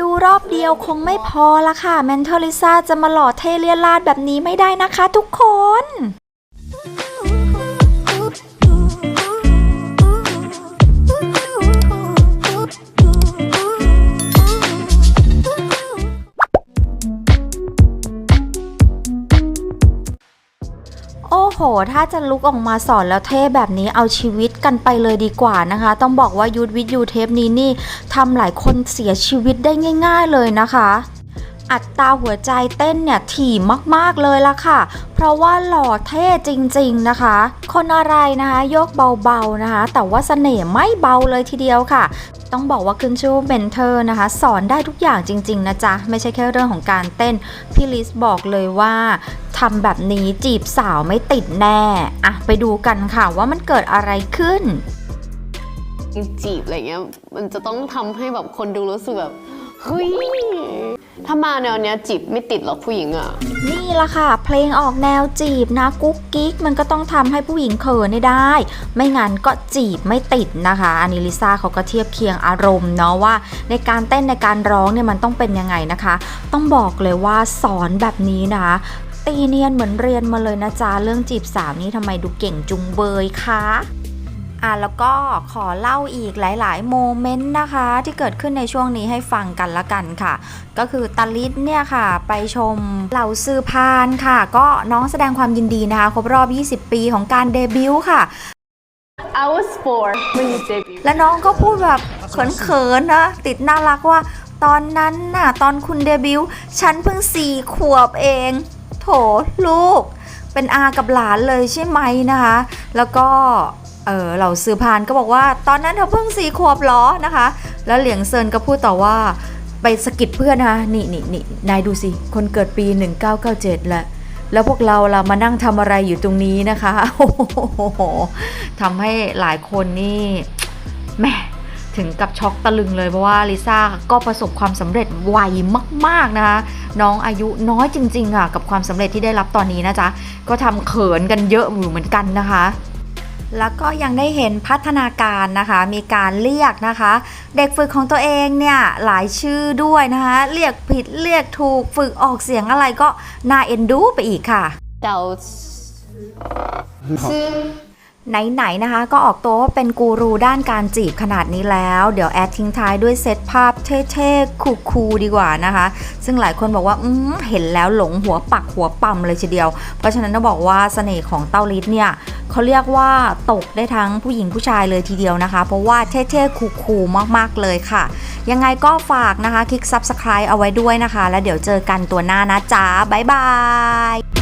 ดูรอบเดียวคงไม่พอละค่ะ แมนเทอลิซ่าจะมาหล่อเทเลียลาดแบบนี้ไม่ได้นะคะทุกคน โอ้โห ถ้าจะลุกออกมาสอนแล้วเท่แบบนี้เอาชีวิตกันไปเลยดีกว่านะคะ ต้องบอกว่ายูทวิทยูเทปนี้นี่ทำหลายคนเสียชีวิตได้ง่าย ๆเลยนะคะ อัตราหัวใจเต้นเนี่ยถี่มากๆเลยละค่ะ เพราะว่าหล่อเท่จริงๆนะคะ คนอะไรนะคะโยกเบาๆนะคะ แต่ว่าเสน่ห์ไม่เบาเลยทีเดียวค่ะ ต้องบอกว่าขึ้นชื่อเมนเทอร์นะคะ สอนได้ทุกอย่างจริงๆนะจ๊ะ ไม่ใช่แค่เรื่องของการเต้น พี่ลิสบอกเลยว่าทำแบบนี้จีบสาวไม่ติดแน่อะไปดูกันค่ะว่ามันเกิดอะไรขึ้นจีบอะไรเงี้ยมันจะต้องทำให้แบบคนดูรู้สึกแบบ เฮ้ย ถ้ามาแนวเนี้ยจีบไม่ติดหรอกผู้หญิงอะนี่ละค่ะ เพลงออกแนวจีบนะกุ๊กกิ๊ก มันก็ต้องทำให้ผู้หญิงเขินให้ได้ ไม่งั้นก็จีบไม่ติดนะคะอันนี้ลิซ่าเขาก็เทียบเคียงอารมณ์เนาะว่า ในการเต้นในการร้องเนี่ยมันต้องเป็นยังไงนะคะ ต้องบอกเลยว่าสอนแบบนี้นะตีเนียนเหมือนเรียนมาเลยนะจ๊ะเรื่องจีบสาวนี่ทำไมดูเก่งจุงเบยคะ อะแล้วก็ขอเล่าอีกหลาย ๆ โมเมนต์นะคะ ที่เกิดขึ้นในช่วงนี้ให้ฟังกันละกันค่ะ ก็คือตาลิศเนี่ยค่ะไปชมเหล่าซือพานค่ะ ก็น้องแสดงความยินดีนะคะครบรอบ 20 ปีของการเดบิวต์ค่ะ I was four when you debut และน้องก็พูดแบบเขิน ๆ นะ ติดน่ารักว่า ตอนนั้นน่ะ ตอนคุณเดบิวต์ฉันเพิ่งสี่ขวบเอง โถลูก เป็นอากับหลานเลยใช่ไหมนะคะ แล้วก็ เออเหล่าซือพานก็บอกว่า ตอนนั้นเธอเพิ่งสี่ขวบเหรอนะคะ แล้วเหลียงเซินก็พูดต่อว่าไปสกิดเพื่อนนะคะนี่นี่นี่นายดูสิ คนเกิดปี 1997แหละ แล้วพวกเราล่ะมานั่งทำอะไรอยู่ตรงนี้นะคะโอ้โหทำให้หลายคนนี่แหม่ถึงกับช็อกตะลึงเลยเพราะว่าลิซ่าก็ประสบความสำเร็จไวมากๆนะคะน้องอายุน้อยจริงๆอะกับความสำเร็จที่ได้รับตอนนี้นะจ๊ะก็ทำเขินกันเยอะอยู่เหมือนกันนะคะ แล้วก็ยังได้เห็นพัฒนาการนะคะ มีการเรียกนะคะ เด็กฝึกของตัวเองเนี่ยหลายชื่อด้วยนะคะ เรียกผิดเรียกถูกฝึกออกเสียงอะไรก็น่าเอ็นดูไปอีกค่ะ เจ้าซึ่ง ไหนๆนะคะ ก็ออกตัวว่าเป็นกูรูด้านการจีบขนาดนี้แล้ว เดี๋ยวแอดทิ้งท้ายด้วยเซตภาพเท่ๆคูลๆดีกว่านะคะ ซึ่งหลายคนบอกว่าอืเห็นแล้วหลงหัวปักหัวปั๊มเลยทีเดียว เพราะฉะนั้นต้องบอกว่าเสน่ห์ของเต้าลิศเนี่ยเขาเรียกว่าตกได้ทั้งผู้หญิงผู้ชายเลยทีเดียวนะคะ เพราะว่าเท่ๆคูลๆมากๆเลยค่ะ ยังไงก็ฝากนะคะ คลิก Subscribe เอาไว้ด้วยนะคะ แล้วเดี๋ยวเจอกันตัวหน้านะจ๊ะบ๊ายบาย